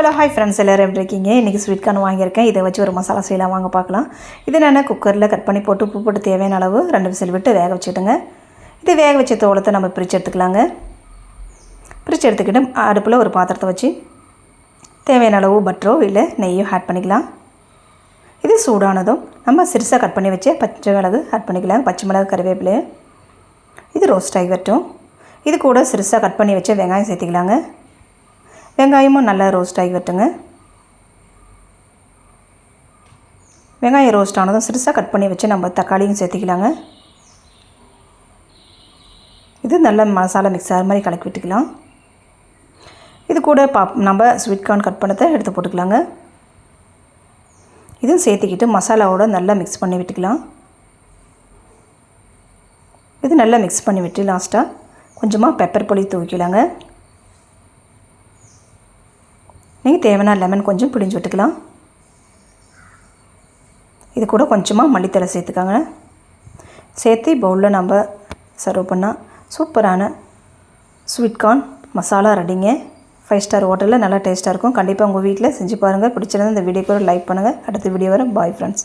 Hello hi friends எல்லோரும் எப்படி இருக்கீங்க? இன்றைக்கி ஸ்வீட் கார்ன் வாங்கியிருக்கேன். இதை வச்சு ஒரு மசாலா செய்யலாம். வாங்க பார்க்கலாம். இது நான் குக்கரில் கட் பண்ணி போட்டு உப்பு போட்டு தேவையான அளவு ரெண்டு விசில் விட்டு வேக வச்சுட்டுங்க. இது வேக வச்ச தோளத்தை நம்ம பிரித்து எடுத்துக்கலாங்க. பிரித்து எடுத்துக்கிட்டு அடுப்பில் ஒரு பாத்திரத்தை வச்சு தேவையான அளவு பட்டரோ இல்லை நெய்யோ ஆட் பண்ணிக்கலாம். இது சூடானதும் நம்ம சிறுசாக கட் பண்ணி வச்சு பச்சை மிளகு ஆட் பண்ணிக்கலாம். பச்சை மிளகு கருவேப்பிலை. இது ரோஸ்ட் ஆகி வரட்டும். இது கூட சிறுசாக கட் பண்ணி வச்ச வெங்காயம் சேர்த்திக்கலாங்க. வெங்காயமும் நல்லா ரோஸ்ட் ஆகி வெங்காயம் ரோஸ்ட் ஆனதும் சிறுசாக கட் பண்ணி வச்சு நம்ம தக்காளியும் சேர்த்துக்கலாங்க. இது நல்ல மசாலா மிக்ஸ் ஆகிற மாதிரி கலக்கி விட்டுக்கலாம். இது கூட பா நம்ம ஸ்வீட் கார்ன் கட் பண்ணதை எடுத்து போட்டுக்கலாங்க. இதுவும் சேர்த்துக்கிட்டு மசாலாவோட நல்லா மிக்ஸ் பண்ணி விட்டுக்கலாம். இது நல்லா மிக்ஸ் பண்ணி விட்டு லாஸ்ட்டாக கொஞ்சமாக பெப்பர் பொலி தூக்கிக்கலாங்க நீங்கள் தேவையான லெமன் கொஞ்சம் பிழிஞ்சு விட்டுக்கலாம். இது கூட கொஞ்சமாக மல்லித்தலை சேர்த்துக்காங்க. சேர்த்து பவுலில் நம்ம சர்வ் பண்ணால் சூப்பரான ஸ்வீட் கார்ன் மசாலா ரெடிங்க ஃபைவ் ஸ்டார் ஹோட்டலில் நல்லா டேஸ்ட்டாக இருக்கும். கண்டிப்பாக உங்கள் வீட்டில் செஞ்சு பாருங்கள் பிடிச்சிருந்தால் இந்த வீடியோ கூட லைக் பண்ணுங்கள் அடுத்த வீடியோ வரும். Bye friends